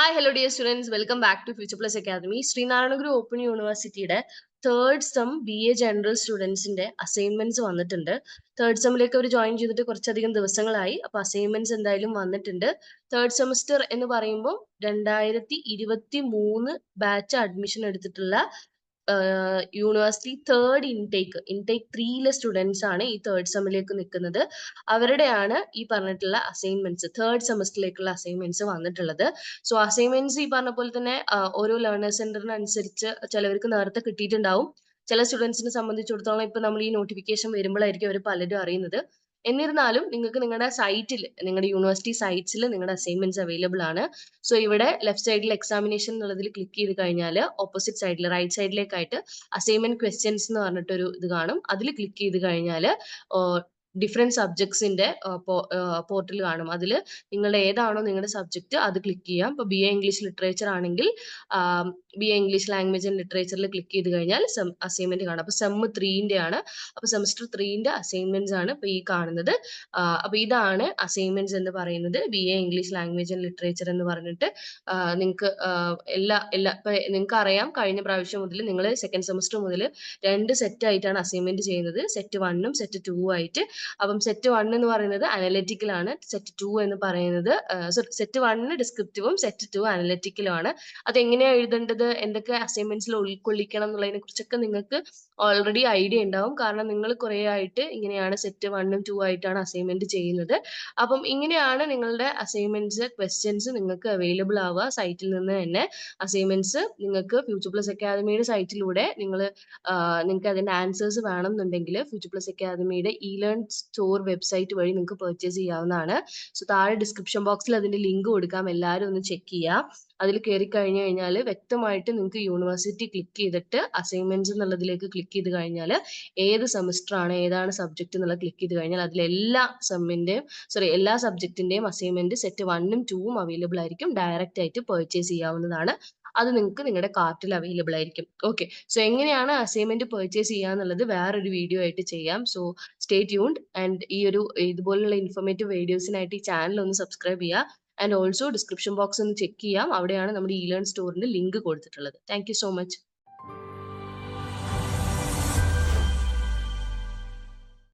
Hi hello dear students welcome back to future plus academy Sree Narayana Guru open യൂണിവേഴ്സിറ്റിയുടെ third sem B A general സ്റ്റുഡൻസിന്റെ assignments വന്നിട്ടുണ്ട്. Third സെമ്മിലേക്ക് അവർ join ചെയ്തിട്ട് കുറച്ചധികം ദിവസങ്ങളായി. അപ്പൊ അസൈൻമെന്റ്സ് എന്തായാലും വന്നിട്ടുണ്ട്. തേർഡ് സെമസ്റ്റർ എന്ന് പറയുമ്പോൾ രണ്ടായിരത്തി ഇരുപത്തി മൂന്ന് ബാച്ച് അഡ്മിഷൻ എടുത്തിട്ടുള്ള യൂണിവേഴ്സിറ്റി തേർഡ് ഇൻടേക്ക് ഇൻടേക്ക് ത്രീയിലെ സ്റ്റുഡൻസ് ആണ് ഈ തേർഡ് സെമ്മിലേക്ക് നിൽക്കുന്നത്. അവരുടെയാണ് ഈ പറഞ്ഞിട്ടുള്ള അസൈൻമെന്റ്സ് തേർഡ് സെമസ്റ്ററിലേക്കുള്ള അസൈൻമെന്റ്സ് വന്നിട്ടുള്ളത്. സോ അസൈൻമെന്റ്സ് ഈ പറഞ്ഞ പോലെ തന്നെ ഓരോ ലേണേഴ്സ് സെന്ററിനനുസരിച്ച് ചിലവർക്ക് നേരത്തെ കിട്ടിയിട്ടുണ്ടാവും. ചില സ്റ്റുഡൻസിനെ സംബന്ധിച്ചിടത്തോളം ഇപ്പൊ നമ്മൾ ഈ നോട്ടിഫിക്കേഷൻ വരുമ്പോഴായിരിക്കും അവർ പലരും അറിയുന്നത്. എന്നിരുന്നാലും നിങ്ങൾക്ക് നിങ്ങളുടെ സൈറ്റിൽ നിങ്ങളുടെ യൂണിവേഴ്സിറ്റി സൈറ്റ്സിൽ നിങ്ങളുടെ അസൈൻമെന്റ്സ് അവൈലബിൾ ആണ്. സോ ഇവിടെ ലെഫ്റ്റ് സൈഡിൽ എക്സാമിനേഷൻ എന്നുള്ളതിൽ ക്ലിക്ക് ചെയ്ത് കഴിഞ്ഞാൽ ഓപ്പോസിറ്റ് സൈഡിൽ റൈറ്റ് സൈഡിലേക്കായിട്ട് അസൈൻമെന്റ് ക്വസ്റ്റ്യൻസ് എന്ന് പറഞ്ഞിട്ടൊരു ഇത് കാണും. അതിൽ ക്ലിക്ക് ചെയ്ത് കഴിഞ്ഞാൽ ഡിഫറെന്റ് സബ്ജക്ട്സിന്റെ പോർട്ടൽ കാണും. അതിൽ നിങ്ങളുടെ ഏതാണോ നിങ്ങളുടെ സബ്ജക്ട് അത് ക്ലിക്ക് ചെയ്യാം. ഇപ്പൊ ബി എ ഇംഗ്ലീഷ് ലിറ്ററേച്ചർ ആണെങ്കിൽ B A English language and ലിറ്ററേച്ചറിൽ click ചെയ്ത് കഴിഞ്ഞാൽ അസൈൻമെന്റ് കാണും. അപ്പോൾ സെം ത്രീന്റെ ആണ്. അപ്പോൾ സെമസ്റ്റർ ത്രീന്റെ അസൈൻമെന്റ്സ് ആണ് ഇപ്പൊ ഈ കാണുന്നത്. അപ്പോൾ ഇതാണ് അസൈൻമെന്റ്സ് എന്ന് പറയുന്നത്. B A English language and literature എന്ന് പറഞ്ഞിട്ട് നിങ്ങൾക്ക് എല്ലാ എല്ലാ ഇപ്പൊ നിങ്ങൾക്ക് അറിയാം കഴിഞ്ഞ പ്രാവശ്യം മുതൽ നിങ്ങൾ സെക്കൻഡ് സെമസ്റ്റർ മുതൽ രണ്ട് സെറ്റ് ആയിട്ടാണ് അസൈൻമെന്റ് ചെയ്യുന്നത്. സെറ്റ് വണ്ണും സെറ്റ് ടു ആയിട്ട് അപ്പം സെറ്റ് വൺ എന്ന് പറയുന്നത് അനലറ്റിക്കൽ ആണ്. സെറ്റ് ടു എന്ന് പറയുന്നത് സെറ്റ് വണ്ണിന് ഡിസ്ക്രിപ്റ്റീവും സെറ്റ് ടു അനലറ്റിക്കലും ആണ്. അത് എങ്ങനെയാണ് എഴുതേണ്ടത്? എന്തൊക്കെ അസൈൻമെന്റ്സിൽ ഉൾക്കൊള്ളിക്കണം എന്നുള്ളതിനെ കുറിച്ചൊക്കെ നിങ്ങൾക്ക് ഓൾറെഡി ഐഡിയ ഉണ്ടാവും. കാരണം നിങ്ങൾ കുറെ ആയിട്ട് ഇങ്ങനെയാണ് സെറ്റ് വണ്ണും ടു ആയിട്ടാണ് അസൈൻമെന്റ് ചെയ്യുന്നത്. അപ്പം ഇങ്ങനെയാണ് നിങ്ങളുടെ അസൈൻമെന്റ്സ് ക്വസ്റ്റ്യൻസ് നിങ്ങൾക്ക് അവൈലബിൾ ആവുക. സൈറ്റിൽ നിന്ന് തന്നെ അസൈൻമെന്റ്സ് നിങ്ങൾക്ക് ഫ്യൂച്ചർ പ്ലസ് അക്കാദമിയുടെ സൈറ്റിലൂടെ നിങ്ങൾ നിങ്ങൾക്ക് അതിന്റെ ആൻസേഴ്സ് വേണം എന്നുണ്ടെങ്കിൽ ഫ്യൂച്ചർ പ്ലസ് അക്കാദമിയുടെ ഇ ലേൺ സ്റ്റോർ വെബ്സൈറ്റ് വഴി നിങ്ങൾക്ക് പർച്ചേസ് ചെയ്യാവുന്നതാണ്. സോ താഴെ ഡിസ്ക്രിപ്ഷൻ ബോക്സിൽ അതിന്റെ ലിങ്ക് കൊടുക്കാം. എല്ലാവരും ഒന്ന് ചെക്ക് ചെയ്യുക അതിൽ കയറി കഴിഞ്ഞു കഴിഞ്ഞാൽ വ്യക്തമായിട്ട് നിങ്ങൾക്ക് യൂണിവേഴ്സിറ്റി ക്ലിക്ക് ചെയ്തിട്ട് അസൈൻമെന്റ്സ് എന്നുള്ളതിലേക്ക് ക്ലിക്ക് ചെയ്ത് കഴിഞ്ഞാൽ ഏത് സെമസ്റ്റർ ആണ് ഏതാണ് സബ്ജക്ട് എന്നുള്ളത് ക്ലിക്ക് ചെയ്ത് കഴിഞ്ഞാൽ അതിൽ എല്ലാ സെമ്മിന്റെയും സോറി എല്ലാ സബ്ജക്റ്റിന്റെയും അസൈൻമെന്റ് സെറ്റ് വണ്ണും ടൂവും അവൈലബിൾ ആയിരിക്കും. ഡയറക്റ്റ് ആയിട്ട് പർച്ചേസ് ചെയ്യാവുന്നതാണ്. അത് നിങ്ങൾക്ക് നിങ്ങളുടെ കാർട്ടിൽ അവൈലബിൾ ആയിരിക്കും. ഓക്കെ സോ എങ്ങനെയാണ് അസൈൻമെന്റ് പർച്ചേസ് ചെയ്യുക എന്നുള്ളത് വേറൊരു വീഡിയോ ആയിട്ട് ചെയ്യാം. സോ സ്റ്റേ ട്യൂൺഡ് ആൻഡ് ഈ ഒരു ഇതുപോലുള്ള ഇൻഫോർമേറ്റീവ് വീഡിയോസിനായിട്ട് ഈ ചാനൽ ഒന്ന് സബ്സ്ക്രൈബ് ചെയ്യുക ആൻഡ് ഓൾസോ ഡിസ്ക്രിപ്ഷൻ ബോക്സ് ഒന്ന് ചെക്ക് ചെയ്യാം. അവിടെയാണ് നമ്മുടെ ഇ ലേൺ സ്റ്റോറിന്റെ ലിങ്ക് കൊടുത്തിട്ടുള്ളത്. Thank so much